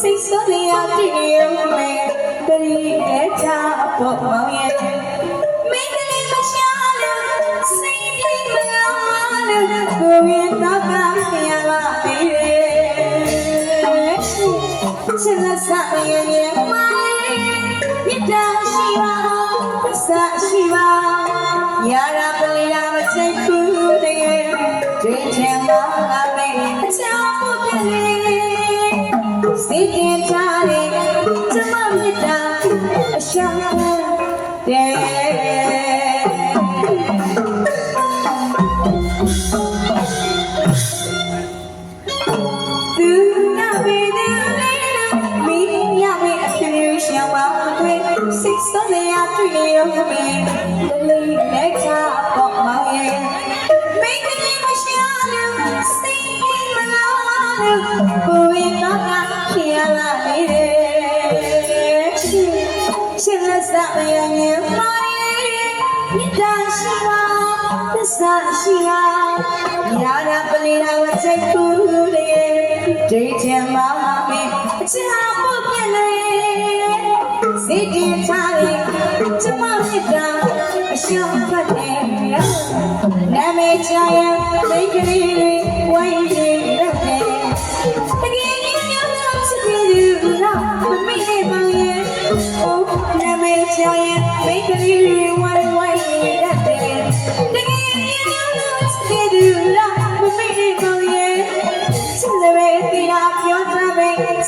စိတ်ဆော်နေရတည်ရုံနဲ့တရီရဲ့ချအပေါ်မောင်ရဲ့မင်းကလေးမရှာလို့စိတ်လေးမလာလို့ကိုရဲ့တော့ကမရလာပြီချစ်လက်စားရဲ့ရဲ့မိုင်းမြတ်ရှိပါဆာရှိပါရ အရှာတဲ့ကိုယ်ကခရလာနေတယ် စ္စပယနေမာရီမြစ်တာရှိရာသစ္စာရှိရာညာနာပလီရာဝစိတ်ကူလေဒိဋ္ဌိမဟာမိအချာပုတ်ပြလေစိတ်တင်ထားလေကျမမြစ်တာအရှုံးဖတ်တယ်နာမေချာယသိကလေးဝိုင်းတယ်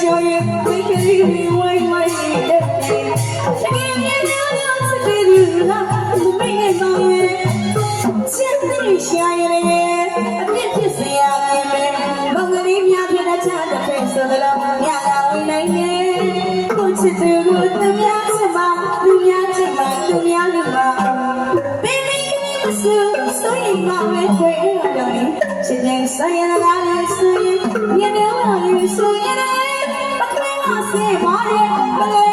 Show you, we can leave you. သူများချစ်မှာသူများချစ်မှာသူများလူမှာ Baby give me the soul ဆိုရင်မဝဲခွေရောင်းရှင်ရင်ဆိုင်ရတာလည်းဆိုရင်ညနေဝါလေးဆိုရင်ပတ်မင်းမဆေးပါရဲ့